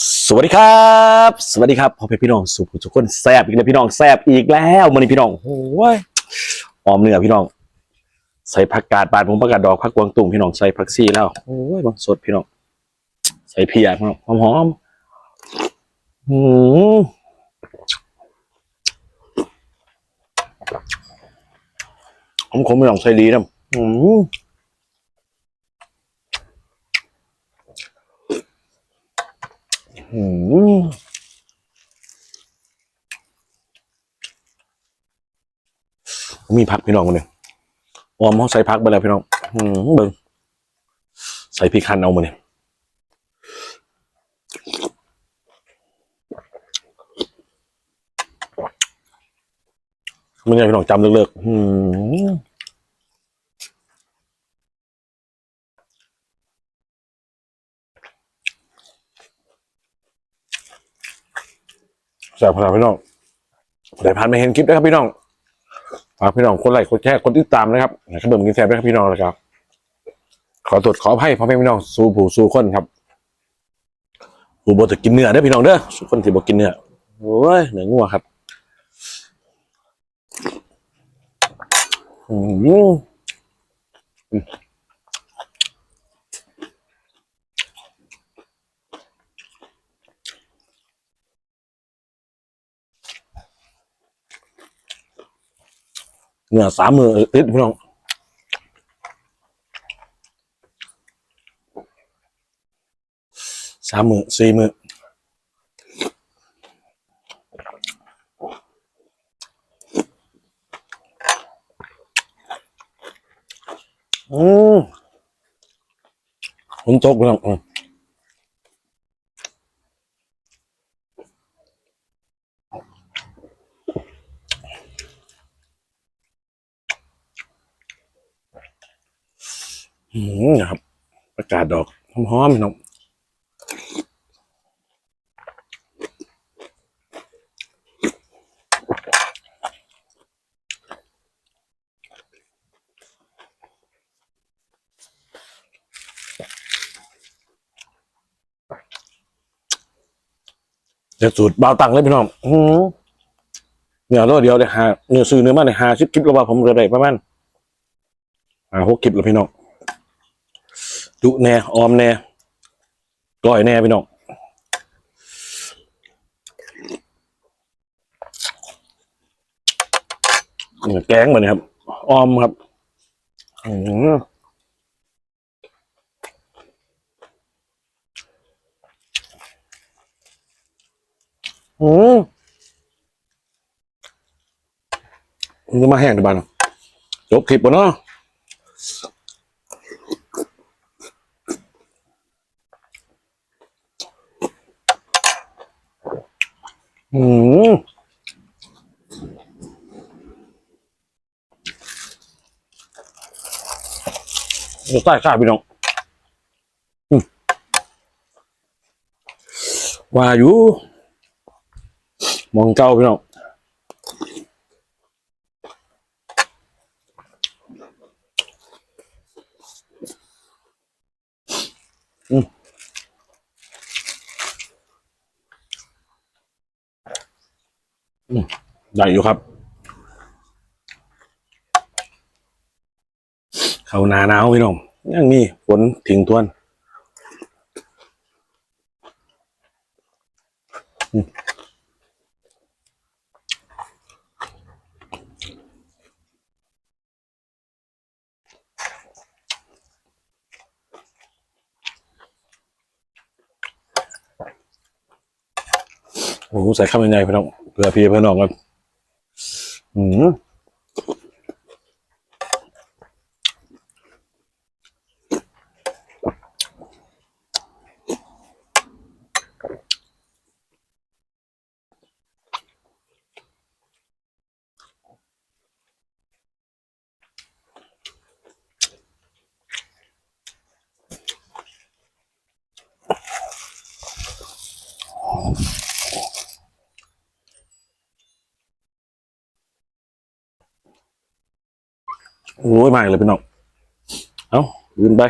สวัสดีครับ สวัสดีครับพ่อแม่พี่น้องสุภทุกคนแซบอีกแล้วพี่น้องแซบอีกแล้วมันนี้พี่น้องโอ้ยออมเนื้อพี่น้อง ใส่ผักกาดบานผมผักกาดดอกผักกวางตุ้งพี่น้องใส่ผักซีแล้วโอ้ยบางสดพี่น้อง ใส่เพียพี่น้องหอมหอมๆอืมผมคมพี่น้องใส่ดีนะอืม มมีผักพี่น้องคนหนึ่งออมเขาใส่ผักไปแล้วพี่น้องอืมเบิ่งใส่พริกหั่นเอามาเนี่ยมันไงพี่น้องจำเลิกๆอืม แซ่บขนาดพี่น้องได้ผ่านมาเห็นคลิปนะครับพี่น้องฝากพี่น้องคนไลค์คนแชร์คนติดตามนะครับขนมกินแซ่บด้ครับพี่น้องนะครับ ขอตรวจขออภัยพ่อแม่พี่น้องสู้ผู้สู้คนครับผู้บ่จะกินเนื้อเด้อพี่น้องเด้อสู้คนที่บ่กินเนื้อโอ้ยเหนื้องัวครับอืม เนื้อสามมือติดพี่น้องสามมือสี่มืออืมฝนตกพี่น้อง อืมนะครับอากาศดอกหอมๆพี่น้องเดี๋ยวสูตรเบาตังค์เลยพี่น้องอือเนี่ยรอเดียวเดี๋ยหาเนื้อซื้อเนื้อมาเนี่ยหาชิปคลิปแล้วว่าผมจะได้ประมาณหาหกคลิปแล้วพี่น้อง ดุแน่ออมแน่ก้อยแน่พี่น้องเนี่ยแกงมาเนี่ยครับ ออมครับอืมอืมมันจะมาแห้งในบ้านจบคลิปปะเนาะ อืมเดี๋ยวใต้ข้าพี่น้องอืมว่าอยู่มองเจ้าพี่น้องอืมอืม ได้อยู่ครับ เขาหนาหนาวพี่น้องยังมีฝนทิ้งทวนโอ้โหใส่ข้าวมันใหญ่พี่น้อง เพื่อพี่เพื่อน้องกันอืม โอ้ยมาอีเลยพี่น้อง เอ้าลืมไป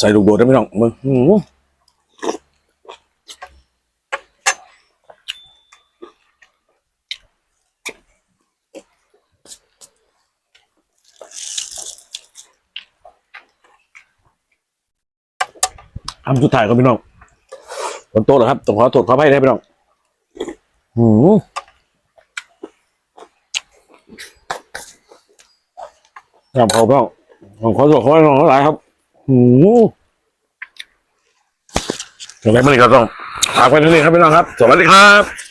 ใส่ลูกโดวได้พี่น้องมึงทำสุดท้ายครับพี่น้องบนโต๊ะเหรอครับต้องขอโทษขออภัยได้พี่น้องอืม ครับขอบพี่น้องผมขอตัวขอให้น้องทั้งหลายครับหืมอย่างไรมื่อนี้ก็ต้องฝากไว้ที่นี่ครับพี่น้องครับ สวัสดีครับ